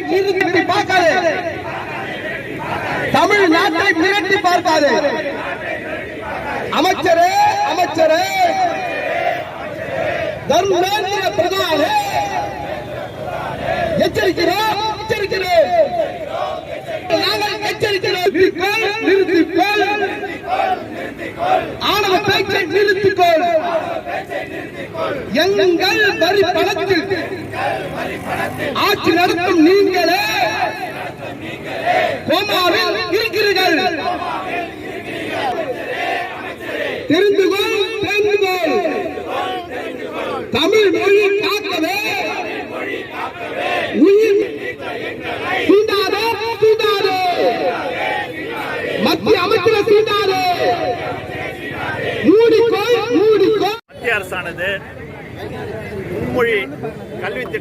நிறுத்தி பார்க்காதே. தமிழ்நாட்டை மிரட்டி பார்க்காது. அமைச்சரே அமைச்சரே. தர்மேந்திர பிரதானே. எச்சரிக்கிறோம் எச்சரிக்கிறோம். நாங்கள் எச்சரிக்கிறோம். நிறுத்திக்கொள் நிறுத்திக்கொள். ஆணவ பேச்சை நிறுத்தி எங்கள் வரி பணத்தில். ஆட்சி நடத்தும் நீங்களே கோமாவில் இருக்கிறீர்கள். தெரிந்து கொள் தெரிந்து கொள். தமிழ் மொழி காக்கவே. உயிர்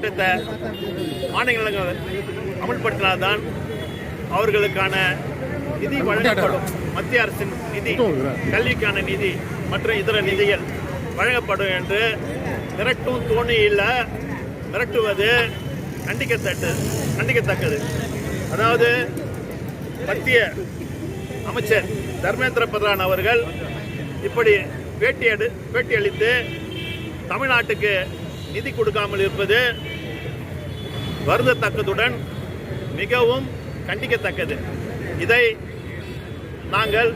திட்டத்தை மாநிலங்கள் அமல்படுத்தினால்தான் அவர்களுக்கான நிதி வழங்கப்படும். மத்திய அரசின் நிதி கல்விக்கான நிதி மற்றும் இதர நிதிகள் வழங்கப்படும் என்று மிரட்டும் தோணியில் மிரட்டுவது கண்டிக்கத்தட்டு கண்டிக்கத்தக்கது. அதாவது மத்திய அமைச்சர் தர்மேந்திர பிரதான் அவர்கள் இப்படி பேட்டி பேட்டியளித்து தமிழ்நாட்டுக்கு நிதி கொடுக்காமல் இருப்பது வருந்தத்தக்கதுடன் மிகவும் கண்டிக்கத்தக்கது. இதை நாங்கள்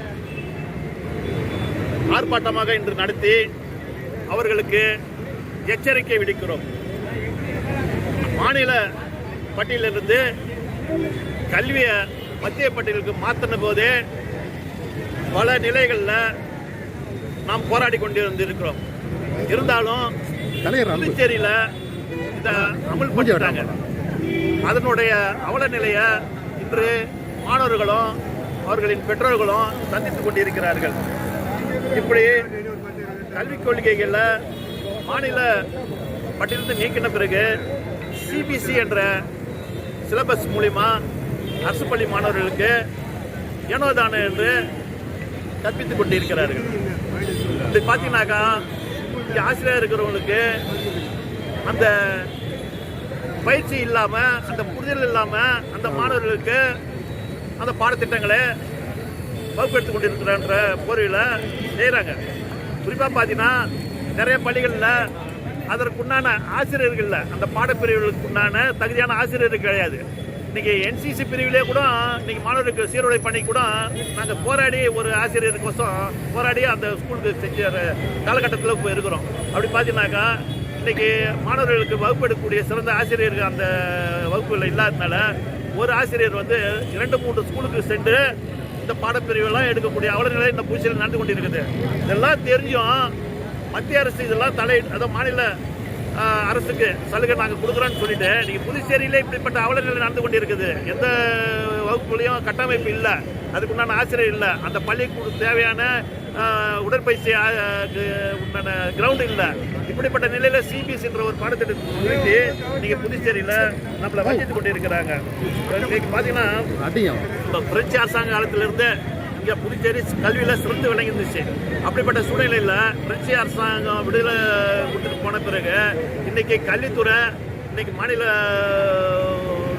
ஆர்ப்பாட்டமாக இன்று நடத்தி அவர்களுக்கு எச்சரிக்கை விடுக்கிறோம். மாநில பட்டியலிருந்து கல்வியை மத்திய பட்டியலுக்கு மாற்றின போதே பல நிலைகளில் நாம் போராடி கொண்டிருந்திருக்கிறோம். இருந்தாலும் புதுச்சேரியில் இதை அமல்படுத்திட்டாங்க. அதனுடைய அவல நிலையை இன்று மாணவர்களும் அவர்களின் பெற்றோர்களும் சந்தித்துக் கொண்டிருக்கிறார்கள். இப்படி கல்விக் கொள்கைகளில் மாநில பட்டியலிருந்து நீக்கின பிறகு சிபிசி என்ற சிலபஸ் மூலிமா அரசு பள்ளி மாணவர்களுக்கு ஏனோதானோ என்று கற்பித்துக் கொண்டிருக்கிறார்கள். இப்படி பார்த்தீங்கன்னாக்கா இங்கே ஆசிரியர் இருக்கிறவங்களுக்கு அந்த பயிற்சி இல்லாமல் அந்த புரிதல் இல்லாமல் அந்த மாணவர்களுக்கு அந்த பாடத்திட்டங்களை வகுப்பெடுத்து கொண்டிருக்கிறன்ற பொருளில் செய்கிறாங்க குறிப்பாக பார்த்தீங்கன்னா நிறைய பள்ளிகளில் அதற்குண்டான ஆசிரியர்கள் அந்த பாடப்பிரிவுகளுக்கு உண்டான தகுதியான ஆசிரியர்கள் கிடையாது. இன்றைக்கி என்சிசி பிரிவிலே கூட இன்றைக்கி மாணவர்களுக்கு சீருடை பண்ணி கூட நாங்கள் போராடி ஒரு ஆசிரியருக்கோசம் போராடி அந்த ஸ்கூலுக்கு செஞ்ச காலகட்டத்தில் இப்போ இருக்கிறோம். அப்படி பார்த்தீங்கன்னாக்கா இன்றைக்கி மாணவர்களுக்கு வகுப்பெடுக்கக்கூடிய சிறந்த ஆசிரியர்கள் அந்த வகுப்புகளில் இல்லாததுனால ஒரு ஆசிரியர் வந்து இரண்டு மூன்று ஸ்கூலுக்கு சென்று இந்த பாடப்பிரிவெல்லாம் எடுக்கக்கூடிய அவலநிலை இந்த பூச்சியில் நடந்து கொண்டிருக்குது. இதெல்லாம் தெரிஞ்சும் மத்திய அரசு இதெல்லாம் தலை அதாவது மாநில அரசுக்கு சலுகை நாங்கள் கொடுக்குறோன்னு சொல்லிட்டு நீங்கள் புதுச்சேரியிலே இப்படிப்பட்ட அவலநிலை நடந்து கொண்டிருக்குது. எந்த வகுப்புலையும் கட்டமைப்பு இல்லை. அதுக்குண்டான ஆசிரியர் இல்லை. அந்த பள்ளிக்கு தேவையான உடற்பயிற்சி உண்டான கிரவுண்ட் இல்லை. இப்படிப்பட்ட நிலையில சிபிஎஸ்ன்ற ஒரு பாடத்திட்டத்தை நிறுத்தி நீங்க புதுச்சேரியில நம்மளை வஞ்சித்து கொண்டு இருக்கிறாங்க இன்னைக்கு பாத்தீங்கன்னா இப்போ பிரெஞ்சு அரசாங்க காலத்திலிருந்து இங்கே புதுச்சேரி கல்வியில் சிறந்து விளங்கி இருந்துச்சு அப்படிப்பட்ட சூழ்நிலையில் பிரெஞ்சு அரசாங்கம் விடுதலை கொடுத்துட்டு போன பிறகு இன்னைக்கு கல்வித்துறை இன்னைக்கு மாநில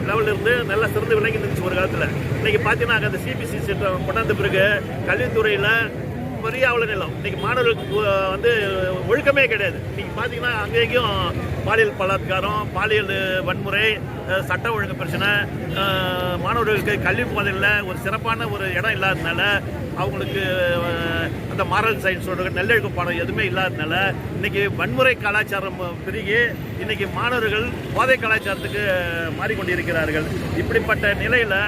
லெவலில் இருந்து நல்லா சிறந்து விளங்கி இருந்துச்சு ஒரு காலத்தில். இன்னைக்கு பார்த்தீங்கன்னா அந்த சிபிசி திட்டம் கொண்டாந்த பிறகு கல்வித்துறையில் பெரிய அவ்வளோ நிலம். இன்னைக்கு மாணவர்களுக்கு வந்து ஒழுக்கமே கிடையாது. இன்னைக்கு பார்த்தீங்கன்னா அங்கேயும் பாலியல் பலாத்காரம் பாலியல் வன்முறை சட்ட ஒழுங்கு பிரச்சனை மாணவர்களுக்கு கல்வி பாதையில் ஒரு சிறப்பான ஒரு இடம் இல்லாததுனால அவங்களுக்கு அந்த மாரல் சொல்கிற நெல்லெழுக்கு பாடம் எதுவுமே இல்லாததுனால இன்னைக்கு வன்முறை கலாச்சாரம் பெருகி இன்னைக்கு மாணவர்கள் போதை கலாச்சாரத்துக்கு மாறிக்கொண்டிருக்கிறார்கள். இப்படிப்பட்ட நிலையில்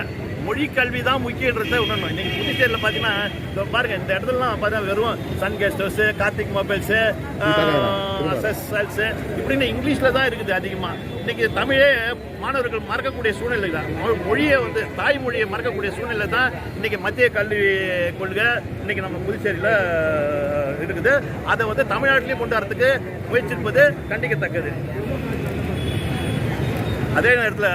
மொழி கல்வி தான் முக்கியன்றத உணரணும். இன்னைக்கு புதுச்சேரியில் பார்த்தீங்கன்னா இப்போ பாருங்க இந்த இடத்துலலாம் பார்த்தா வெறும் sun guest house Karthik mobiles cells இப்படின்னு இங்கிலீஷில் தான் இருக்குது அதிகமாக இன்னைக்கு தமிழே மாணவர்கள் மறக்கக்கூடிய சூழ்நிலை தான். மொ- மொழியை வந்து தாய்மொழியை மறக்கக்கூடிய சூழ்நிலை தான் இன்னைக்கு மத்திய கல்வி கொள்கை இன்னைக்கு நம்ம புதுச்சேரியில் இருக்குது. அதை வந்து தமிழ்நாட்டிலையும் கொண்டு வரதுக்கு முயற்சிப்பது கண்டிக்கத்தக்கது. அதே நேரத்தில்